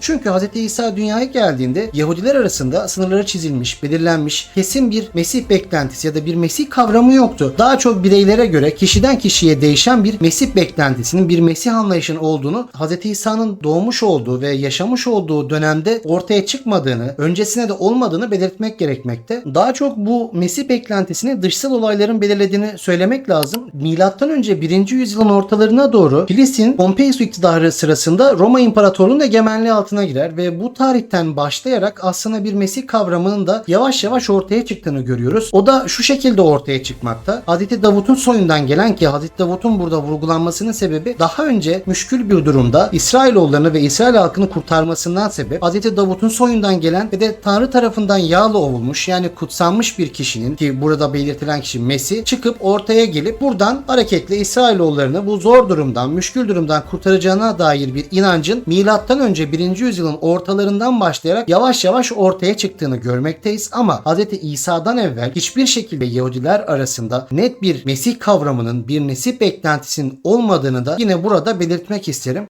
Çünkü Hz. İsa dünyaya geldiğinde Yahudiler arasında sınırları çizilmiş, belirlenmiş, kesin bir Mesih beklentisi ya da bir Mesih kavramı yoktu. Daha çok bireylere göre kişiden kişiye değişen bir Mesih beklentisinin, bir Mesih anlayışının olduğunu Hz. İsa'nın doğmuş olduğu ve yaşamış olduğu dönemde ortaya çıkmadığını, öncesine de olmadığını belirtmek gerekmekte. Daha çok bu Mesih beklentisini dışsal olayların belirlediğini söylemek lazım. Milattan önce 1. yüzyılın ortalarına doğru Filistin Pompeius iktidarı sırasında Roma İmparatorluğu'nun egemenliği altına girer ve bu tarihten başlayarak aslında bir Mesih kavramının da yavaş yavaş ortaya çıktığını görüyoruz. O da şu şekilde ortaya çıkmakta. Hazreti Davut'un soyundan gelen ki Hazreti Davut'un burada vurgulanmasının sebebi daha önce müşkül bir durumda İsrailoğullarını ve İsrail halkını kurtarmasından sebep Hazreti Davut'un soyundan gelen ve de Tanrı tarafından yağlı ovulmuş yani kutsanmış bir kişinin ki burada belirtilen kişi Mesih çıkıp ortaya gelip buradan hareketle İsrailoğullarını bu zor durumdan, müşkül durumdan kurtaracağına dair bir inancın milattan önce 1. yüzyılın ortalarından başlayarak yavaş yavaş ortaya çıktığını görmekteyiz ama Hz. İsa'dan evvel hiçbir şekilde Yahudiler arasında net bir Mesih kavramının, bir Mesih beklentisinin olmadığını da yine burada belirtmek isterim.